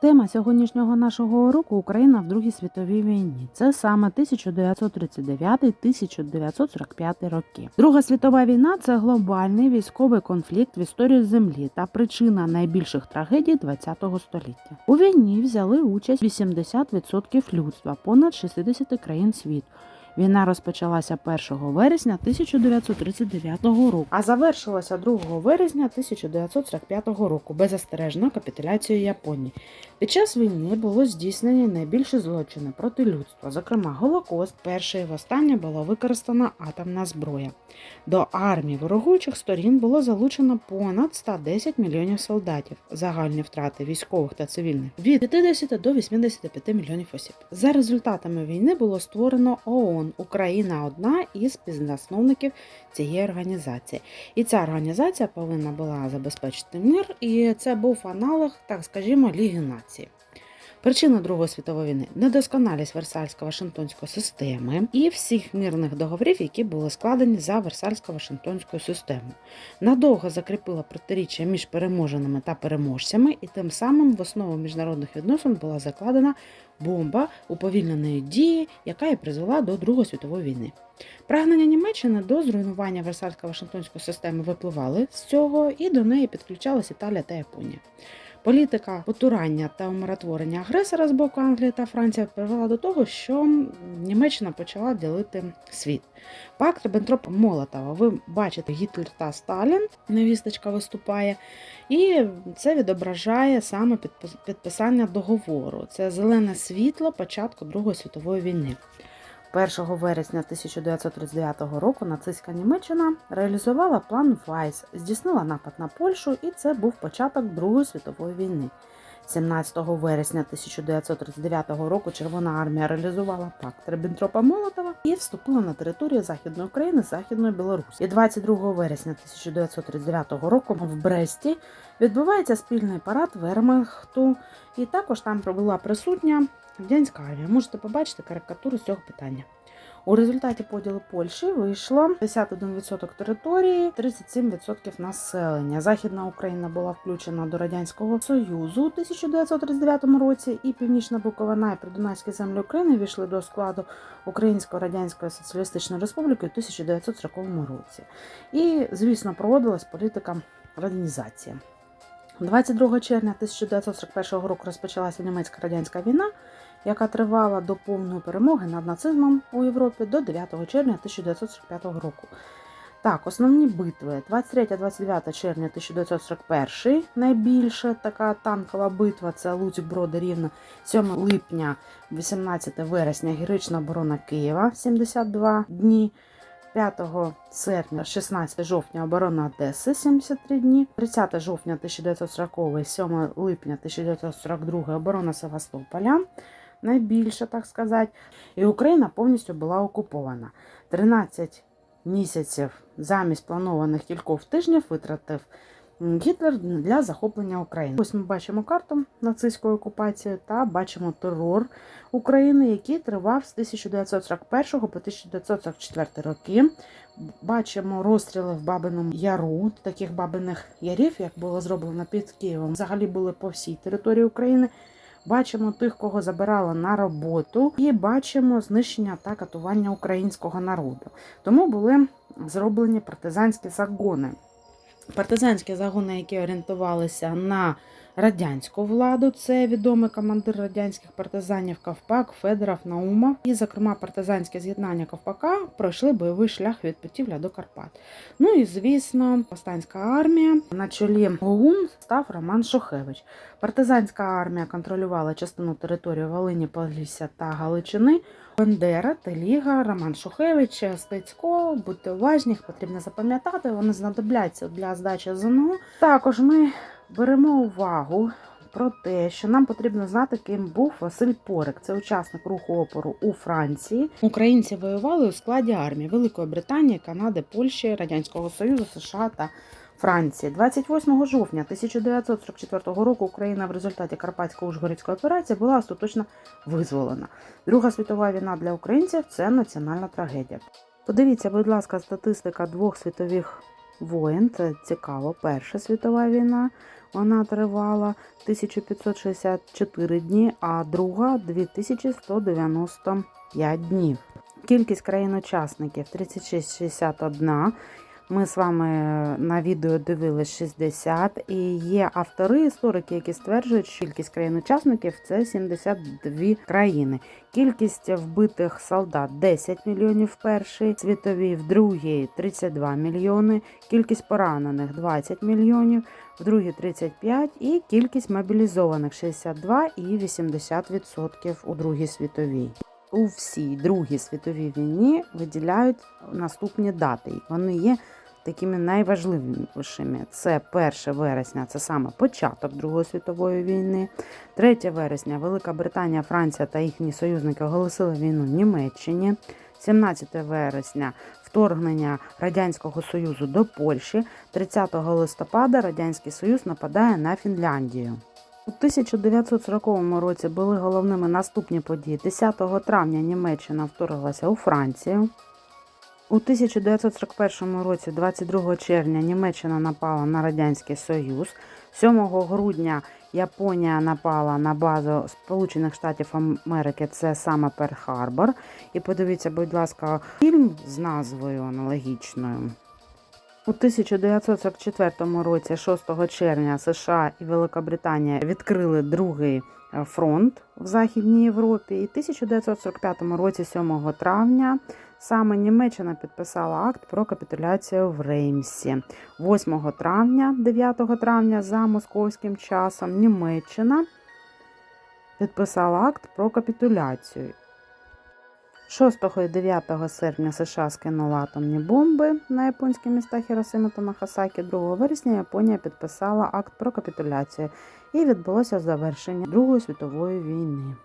Тема сьогоднішнього нашого уроку Україна в Другій світовій війні. Це саме 1939-1945 роки. Друга світова війна це глобальний військовий конфлікт в історії землі та причина найбільших трагедій ХХ століття. У війні взяли участь 80% людства, понад 60 країн світу. Війна розпочалася 1 вересня 1939 року, а завершилася 2 вересня 1945 року беззастережною капітуляцією Японії. Під час війни було здійснені найбільші злочини проти людства, зокрема Голокост. Перше і востаннє була використана атомна зброя. До армії ворогуючих сторін було залучено понад 110 мільйонів солдатів. Загальні втрати військових та цивільних від 50 до 85 мільйонів осіб. За результатами війни було створено ООН. Україна одна із співзасновників цієї організації. І ця організація повинна була забезпечити мир, і це був аналог, так скажімо, Ліги націй. Причина Другої світової війни недосконалість Версальсько-Вашингтонської системи і всіх мирних договорів, які були складені за Версальсько-Вашингтонською системою. Надовго закріпила протиріччя між переможеними та переможцями, і тим самим в основу міжнародних відносин була закладена бомба уповільненої дії, яка і призвела до Другої світової війни. Прагнення Німеччини до зруйнування Версальсько-Вашингтонської системи випливали з цього, і до неї підключалась Італія та Японія. Політика потурання та умиротворення агресора з боку Англії та Франції привела до того, що Німеччина почала ділити світ. Пакт Риббентропа Молотова. Ви бачите Гітлер та Сталін, невісточка виступає, і це відображає саме підпис- підписання договору. Це зелене світло початку Другої світової війни. 1 вересня 1939 року нацистська Німеччина реалізувала план Вайс, здійснила напад на Польщу, і це був початок Другої світової війни. 17 вересня 1939 року Червона армія реалізувала пакт Риббентропа Молотова і вступила на територію Західної України, Західної Білорусі. І 22 вересня 1939 року в Бресті відбувається спільний парад Вермахту, і також там була присутня радянська армія. Можете побачити карикатуру з цього питання. У результаті поділу Польщі вийшло 51% території, 37% населення. Західна Україна була включена до Радянського Союзу у 1939 році, і Північна Буковина і Придунайські землі України війшли до складу Української Радянської Соціалістичної Республіки у 1940 році. І, звісно, проводилась політика радянізації. 22 червня 1941 року розпочалася німецько-радянська війна, яка тривала до повної перемоги над нацизмом у Європі до 9 червня 1945 року. Так, основні битви 23-29 червня 1941, найбільша така танкова битва це Луцьк Броди Рівно, 7 липня, 18 вересня, героїчна оборона Києва 72 дні. 5 серпня, 16 жовтня оборона Одеси 73 дні, 30 жовтня 1940, 7 липня 1942 оборона Севастополя, найбільша, так сказати. І Україна повністю була окупована. 13 місяців замість планованих кількох тижнів витратив Гітлер для захоплення України. Ось ми бачимо карту нацистської окупації та бачимо терор України, який тривав з 1941 по 1944 роки. Бачимо розстріли в Бабиному Яру. Таких бабиних ярів, як було зроблено під Києвом, взагалі були по всій території України. Бачимо тих, кого забирали на роботу, і бачимо знищення та катування українського народу. Тому були зроблені партизанські загони. Партизанські загони, які орієнтувалися на радянську владу, це відомий командир радянських партизанів Ковпак, Федоров, Наумов. І, зокрема, партизанське з'єднання Ковпака пройшли бойовий шлях від Путівля до Карпат. Ну і звісно, повстанська армія на чолі ОУН став Роман Шухевич. Партизанська армія контролювала частину території Волині, Полісся та Галичини. Бендера, Теліга, Роман Шухевич, Стецько, будьте уважні, їх потрібно запам'ятати, вони знадобляться для здачі ЗНО. Також ми беремо увагу про те, що нам потрібно знати, ким був Василь Порик. Це учасник руху опору у Франції. Українці воювали у складі армії Великої Британії, Канади, Польщі, Радянського Союзу, США та Франції. 28 жовтня 1944 року Україна в результаті Карпатсько-Ужгородської операції була остаточно визволена. Друга світова війна для українців це національна трагедія. Подивіться, будь ласка, статистика двох світових воєн. Це цікаво. Перша світова війна. Вона тривала 1564 дні, а друга 2195 днів. Кількість країн-учасників 3661. Ми з вами на відео дивились 60, і є автори, історики, які стверджують, що кількість країн-учасників це 72 країни. Кількість вбитих солдат 10 мільйонів в першій світовій, в другій 32 мільйони, кількість поранених 20 мільйонів, в другій 35 і кількість мобілізованих 62 і 80% у другій світовій. У всій другій світовій війні виділяють наступні дати. Вони є такими найважливішими. Це 1 вересня, це саме початок Другої світової війни. 3 вересня Велика Британія, Франція та їхні союзники оголосили війну Німеччині. 17 вересня вторгнення Радянського Союзу до Польщі. 30 листопада Радянський Союз нападає на Фінляндію. У 1940 році були головними наступні події. 10 травня Німеччина вторглася у Францію. У 1941 році, 22 червня, Німеччина напала на Радянський Союз. 7 грудня Японія напала на базу Сполучених Штатів Америки, це саме Перл-Харбор. І подивіться, будь ласка, фільм з назвою аналогічною. У 1944 році, 6 червня, США і Великобританія відкрили другий е, фронт в Західній Європі. І в 1945 році, 7 травня, саме Німеччина підписала акт про капітуляцію в Реймсі. 8 травня, 9 травня, за московським часом, Німеччина підписала акт про капітуляцію. 6 і 9 серпня США скинула атомні бомби на японські міста Хіросима та Нахасакі. 2 вересня Японія підписала акт про капітуляцію і відбулося завершення Другої світової війни.